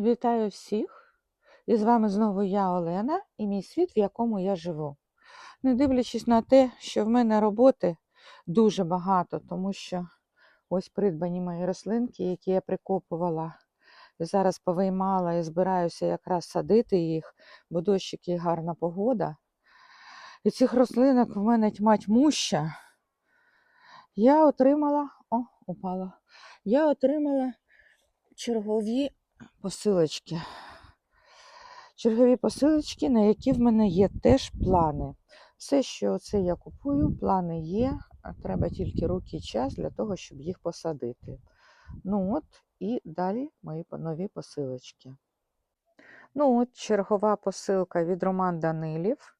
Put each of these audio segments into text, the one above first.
Вітаю всіх! І з вами знову я, Олена, і мій світ, в якому я живу. Не дивлячись на те, що в мене роботи дуже багато, тому що ось придбані мої рослинки, які я прикопувала. І зараз повиймала і збираюся якраз садити їх, бо дощик і гарна погода. І цих рослинок в мене тьма тьмуща. Я отримала, о, упала. Я отримала чергові посилочки. Чергові посилочки, на які в мене є теж плани. Все, що це я купую, плани є. Треба тільки руки і час для того, щоб їх посадити. Ну от, і далі мої нові посилочки. Ну от, чергова посилка від Роман Данилів.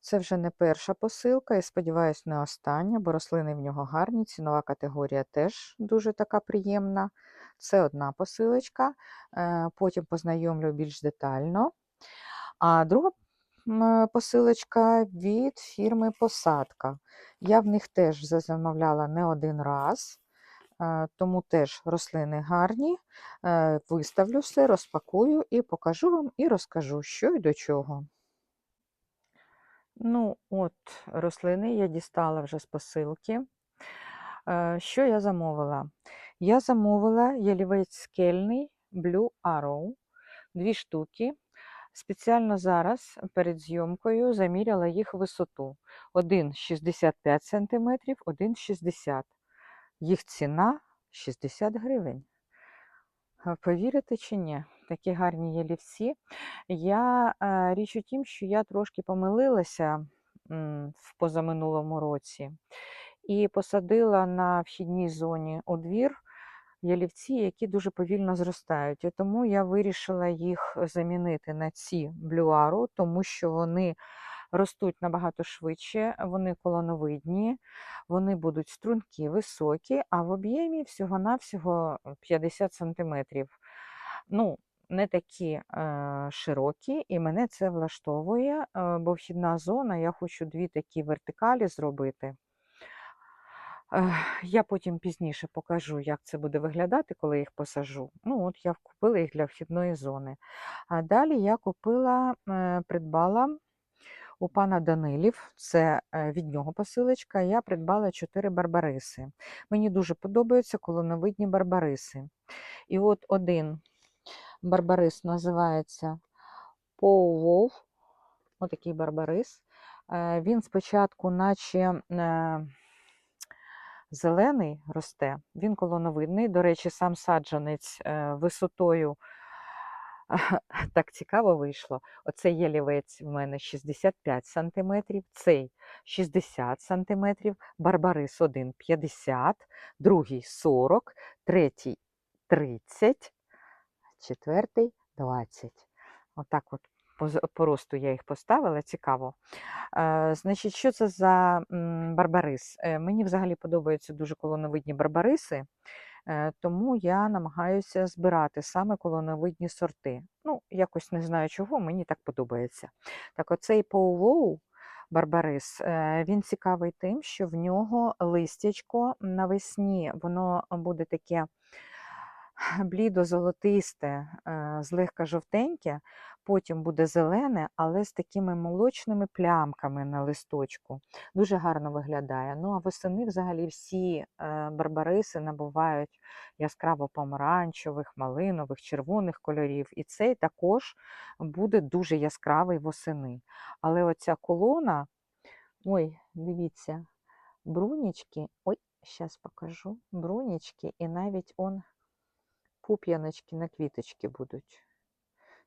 Це вже не перша посилка, і сподіваюсь, не остання, бо рослини в нього гарні. Цінова категорія теж дуже така приємна. Це одна посилочка. е, Потім познайомлю більш детально. А друга посилочка від фірми Посадка. Я в них теж замовляла не один раз, е, тому теж рослини гарні. Е, Виставлю все, розпакую і покажу вам і розкажу, що і до чого. Ну, от, рослини я дістала вже з посилки. Що я замовила? Я замовила ялівець скельний Blue Arrow, дві штуки. Спеціально зараз перед зйомкою заміряла їх висоту. Один 65 см, один 60 Їх ціна 60 гривень. Повірите чи ні? Такі гарні ялівці. Я, е, річ у тім, що я трошки помилилася в позаминулому році і посадила на вхідній зоні у двір ялівці, які дуже повільно зростають. І тому я вирішила їх замінити на ці блюару, тому що вони ростуть набагато швидше, вони колоновидні, вони будуть стрункі, високі, а в об'ємі всього-навсього 50 см. Ну, не такі е, широкі, і мене це влаштовує, е, бо вхідна зона, я хочу дві такі вертикалі зробити. Я потім пізніше покажу, як це буде виглядати, коли їх посажу. Ну, от я купила їх для вхідної зони. А далі я купила, е, придбала у пана Данилів, це е, від нього посилочка, я придбала 4 барбариси. Мені дуже подобаються колоновидні барбариси. І от один барбарис називається Поу Отакий барбарис. Е, Він спочатку, наче зелений росте, він колоновидний. До речі, сам саджанець е, висотою так цікаво вийшло. Оцей ялівець в мене 65 см, цей 60 см, барбарис один 50, другий 40, третій 30, четвертий 20. Отак от по, росту я їх поставила, цікаво. Е, значить, що це за барбарис? Е, мені взагалі подобаються дуже колоновидні барбариси, е, тому я намагаюся збирати саме колоновидні сорти. Ну, якось не знаю чого, мені так подобається. Так, оцей Поулоу барбарис, він цікавий тим, що в нього листячко навесні, воно буде таке блідо-золотисте, е, злегка жовтеньке, потім буде зелене, але з такими молочними плямками на листочку. Дуже гарно виглядає. Ну а восени взагалі всі е, барбариси набувають яскраво помаранчевих, малинових, червоних кольорів. І цей також буде дуже яскравий восени. Але оця колона, ой, дивіться, брунічки, ой, зараз покажу, брунічки, і навіть он пуп'яночки на квіточки будуть.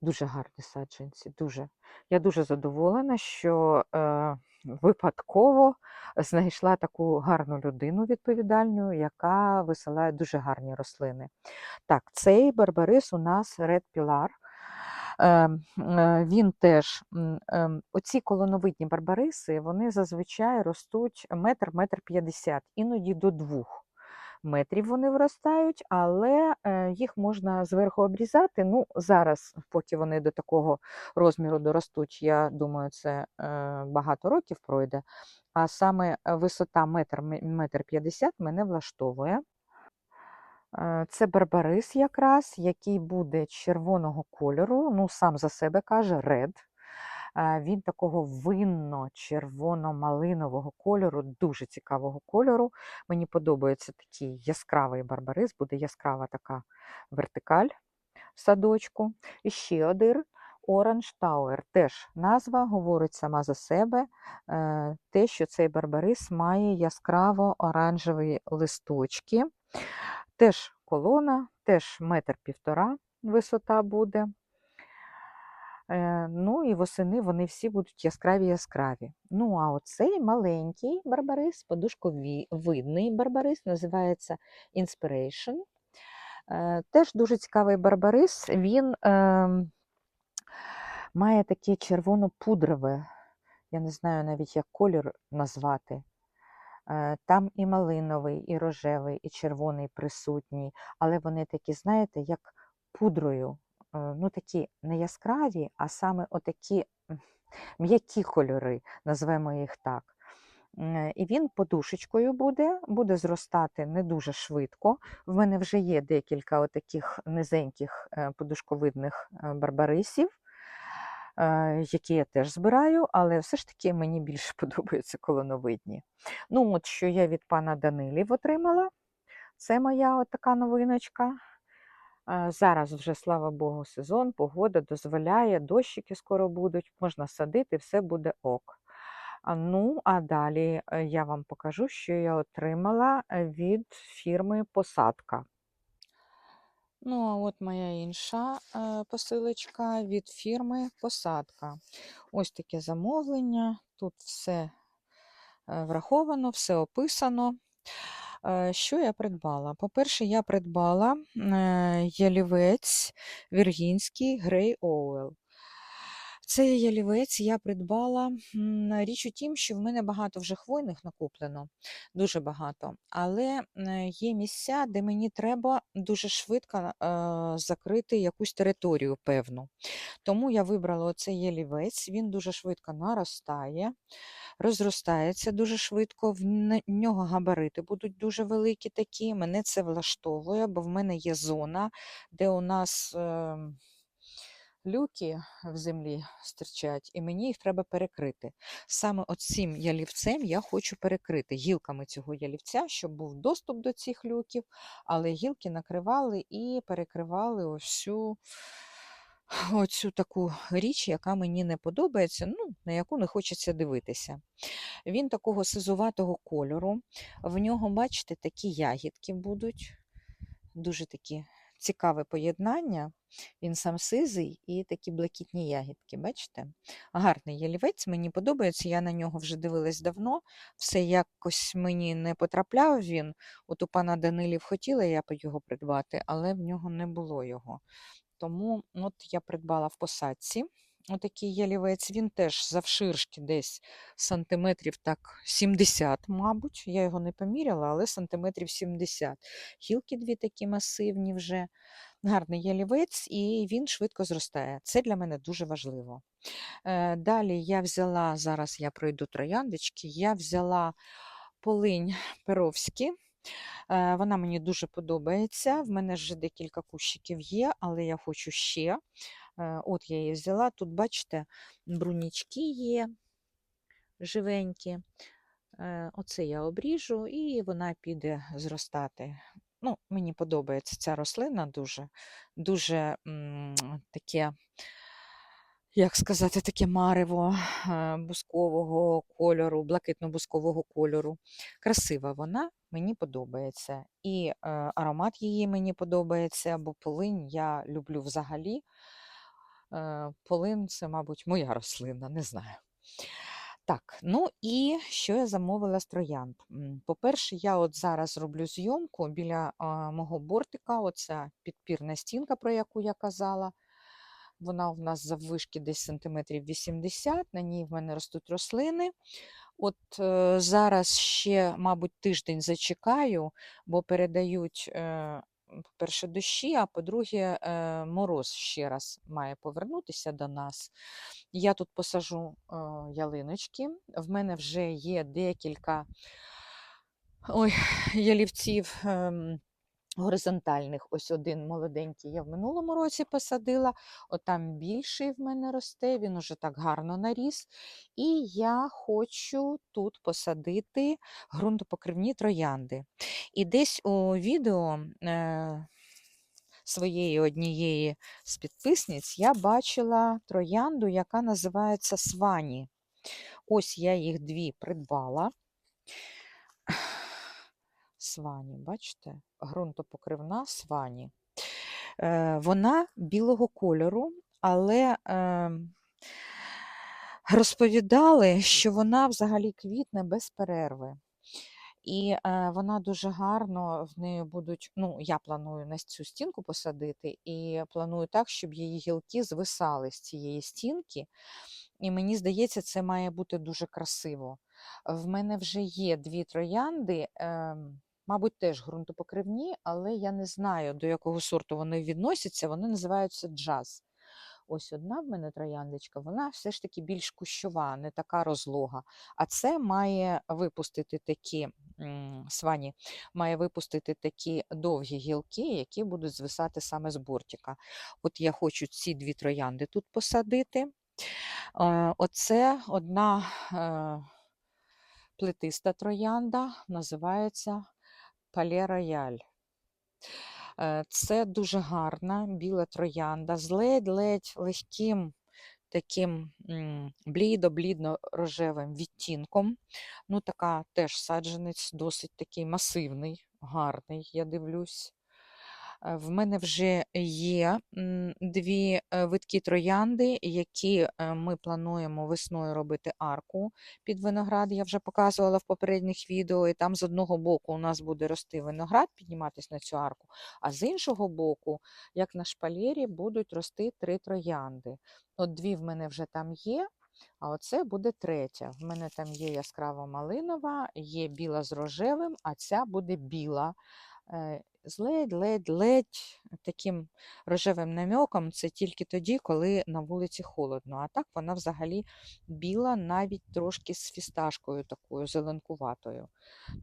Дуже гарні саджанці, дуже. Я дуже задоволена, що е, випадково знайшла таку гарну людину відповідальну, яка висилає дуже гарні рослини. Так, цей барбарис у нас Red Pilar. Е, е, він теж, ем, оці колоновидні барбариси, вони зазвичай ростуть метр, метр п'ятдесят, іноді до двох метрів вони виростають, але е, їх можна зверху обрізати. Ну, зараз, поки вони до такого розміру доростуть, я думаю, це е, багато років пройде. А саме е, висота метр, метр п'ятдесят мене влаштовує. Це барбарис якраз, який буде червоного кольору, ну сам за себе каже red. Він такого винно-червоно-малинового кольору, дуже цікавого кольору. Мені подобається такий яскравий барбарис, буде яскрава така вертикаль в садочку. І ще один Orange Tower. Теж назва говорить сама за себе. Е, Те, що цей барбарис має яскраво оранжеві листочки. Теж колона, теж метр півтора висота буде. Е, Ну і восени вони всі будуть яскраві-яскраві. Ну, а оцей маленький барбарис, подушковидний барбарис, називається Inspiration. Е, Теж дуже цікавий барбарис. Він е, має таке червоно-пудрове, я не знаю навіть, як колір назвати. Е, Там і малиновий, і рожевий, і червоний присутній, але вони такі, знаєте, як пудрою. Е, Ну, такі не яскраві, а саме отакі м'які кольори, назвемо їх так. І він подушечкою буде, буде зростати не дуже швидко. В мене вже є декілька отаких низеньких е, подушковидних е, барбарисів, е, які я теж збираю, але все ж таки мені більше подобаються колоновидні. Ну, от що я від пана Данилів отримала. Це моя така новиночка. Зараз вже, слава Богу, сезон, погода дозволяє, дощики скоро будуть, можна садити, все буде ок. Ну, а далі е, я вам покажу, що я отримала від фірми Посадка. Ну, а от моя інша е, посилочка від фірми Посадка. Ось таке замовлення. Тут все е, враховано, все описано. Е, Що я придбала? По-перше, я придбала е, ялівець Віргінський Грей Оуел. Цей ялівець я придбала. Річ у тім, що в мене багато вже хвойних накуплено, дуже багато. Але е, є місця, де мені треба дуже швидко е, закрити якусь територію певну. Тому я вибрала оцей ялівець, він дуже швидко наростає, розростається дуже швидко, в нього габарити будуть дуже великі такі. Мене це влаштовує, бо в мене є зона, де у нас. Люки в землі стирчать, і мені їх треба перекрити. Саме оцим ялівцем я хочу перекрити гілками цього ялівця, щоб був доступ до цих люків, але гілки накривали і перекривали всю оцю таку річ, яка мені не подобається, ну, на яку не хочеться дивитися. Він такого сизуватого кольору. В нього, бачите, такі ягідки будуть, дуже такі цікаве поєднання. Він сам сизий і такі блакітні ягідки, бачите? Гарний ялівець, мені подобається, я на нього вже дивилась давно. Все якось мені не потрапляв він. От у пана Данилів хотіла я його придбати, але в нього не було його. Тому от я придбала в посадці. Отакий ялівець, він теж завширшки десь сантиметрів так 70, мабуть. Я його не поміряла, але сантиметрів 70. Гілки дві такі масивні вже. Гарний ялівець, і він швидко зростає. Це для мене дуже важливо. Е, Далі я взяла, зараз я пройду трояндочки, я взяла полинь перовські. Е, Вона мені дуже подобається. В мене вже декілька кущиків є, але я хочу ще. Е, От я її взяла. Тут, бачите, брунічки є живенькі. Е, Оце я обріжу, і вона піде зростати. Ну, Мені подобається ця рослина дуже, дуже м, таке, як сказати, таке марево е, бускового кольору, блакитно-бускового кольору. Красива вона, мені подобається. І е, аромат її мені подобається, бо полинь я люблю взагалі. Е, Полин це, мабуть, моя рослина, не знаю. Так, ну і що я замовила з троянд? По-перше, я от зараз роблю зйомку біля а, мого бортика, оця підпірна стінка, про яку я казала. Вона у нас заввишки десь сантиметрів 80, на ній в мене ростуть рослини. От е, зараз ще, мабуть, тиждень зачекаю, бо передають, е, по-перше, дощі, а по-друге, е, мороз ще раз має повернутися до нас. Я тут посажу е, ялиночки. В мене вже є декілька ой, ялівців ем, горизонтальних. Ось один молоденький я в минулому році посадила, отам більший в мене росте, він уже так гарно наріс. І я хочу тут посадити ґрунтопокривні троянди. І десь у відео е, своєї однієї з підписниць я бачила троянду, яка називається Свані. Ось я їх дві придбала. Свані, бачите? Ґрунтопокривна свані. Е, вона білого кольору, але е, розповідали, що вона взагалі квітне без перерви. І е, вона дуже гарно в неї будуть. Ну, я планую на цю стінку посадити, і планую так, щоб її гілки звисали з цієї стінки. І мені здається, це має бути дуже красиво. В мене вже є дві троянди, е, мабуть, теж ґрунтопокривні, але я не знаю, до якого сорту вони відносяться. Вони називаються джаз. Ось одна в мене трояндочка, вона все ж таки більш кущова, не така розлога. А це має випустити такі свані, має випустити такі довгі гілки, які будуть звисати саме з бортика. От я хочу ці дві троянди тут посадити. Е, Оце одна е, плетиста троянда, називається Пале Рояль. Е, Це дуже гарна біла троянда з ледь-ледь легким таким блідо-блідно-рожевим відтінком. Ну, така теж саджанець досить такий масивний, гарний, я дивлюсь. Е, В мене вже є дві е, виткі троянди, які е, ми плануємо весною робити арку під виноград. Я вже показувала в попередніх відео, і там з одного боку у нас буде рости виноград, підніматись на цю арку, а з іншого боку, як на шпалері, будуть рости три троянди. От дві в мене вже там є. А оце буде третя. В мене там є яскрава малинова, є біла з рожевим, а ця буде біла. З ледь-ледь-ледь таким рожевим намьоком. Це тільки тоді, коли на вулиці холодно. А так вона взагалі біла, навіть трошки з фісташкою такою зеленкуватою.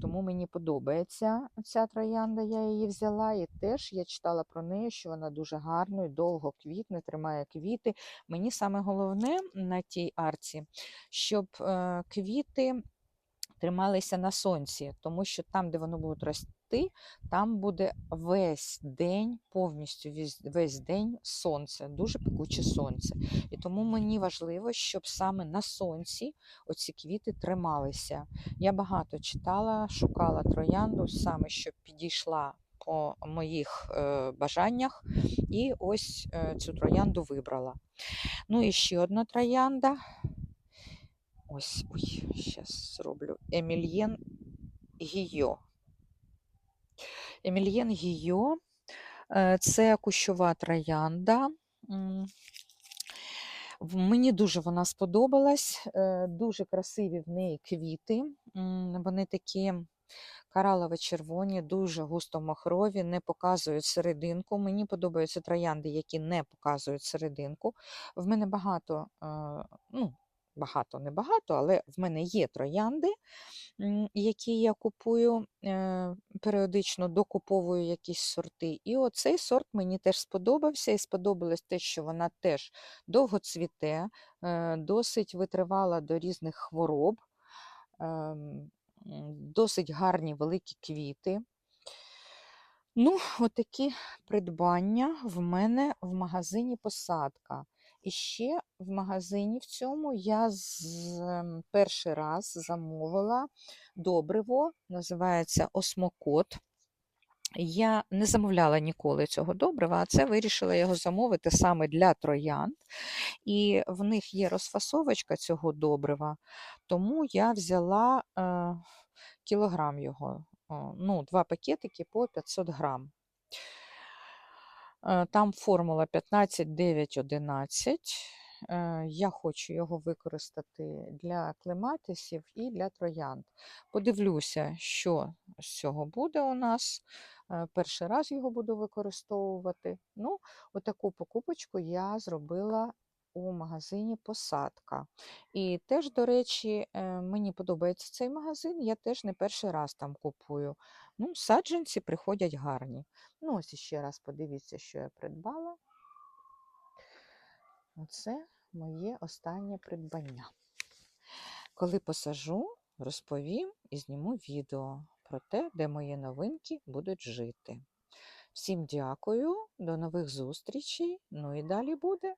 Тому мені подобається ця троянда, я її взяла. І теж я читала про неї, що вона дуже гарно довго квітне, тримає квіти. Мені саме головне на тій арці, щоб е, квіти трималися на сонці, тому що там, де вони будуть рости, там буде весь день, повністю весь, весь день сонце, дуже пекуче сонце. І тому мені важливо, щоб саме на сонці оці квіти трималися. Я багато читала, шукала троянду, саме щоб підійшла по моїх е, бажаннях, і ось е, цю троянду вибрала. Ну і ще одна троянда. Ось, ой, зараз зроблю. Емільєн Гійо. Емільєн Гійо е, це кущова троянда. Мені дуже вона сподобалась. е, Дуже красиві в неї квіти. Вони такі коралово-червоні, дуже густо махрові, не показують серединку. Мені подобаються троянди, які не показують серединку. В мене багато, е, ну, багато, не багато, але в мене є троянди, які я купую е, періодично докуповую якісь сорти. І оцей сорт мені теж сподобався, і сподобалось те, що вона теж довго цвіте, е, досить витривала до різних хвороб, ем, досить гарні великі квіти. Ну, отакі придбання в мене в магазині посадка. І ще в магазині в цьому я з, ем, перший раз замовила добриво, називається Осмокот. Я не замовляла ніколи цього добрива, а це вирішила його замовити саме для троянд. І в них є розфасовочка цього добрива, тому я взяла е, кілограм його, ну, два пакетики по 500 грам. Е, Там формула 15, 9, 11. Е, Я хочу його використати для клематисів і для троянд. Подивлюся, що з цього буде у нас. Е, Перший раз його буду використовувати. Ну, отаку покупочку я зробила у магазині Посадка. І теж, до речі, е, мені подобається цей магазин, я теж не перший раз там купую. Ну, саджанці приходять гарні. Ну, ось іще раз подивіться, що я придбала. Оце моє останнє придбання. Коли посажу, розповім і зніму відео про те, де мої новинки будуть жити. Всім дякую, до нових зустрічей. Ну і далі буде.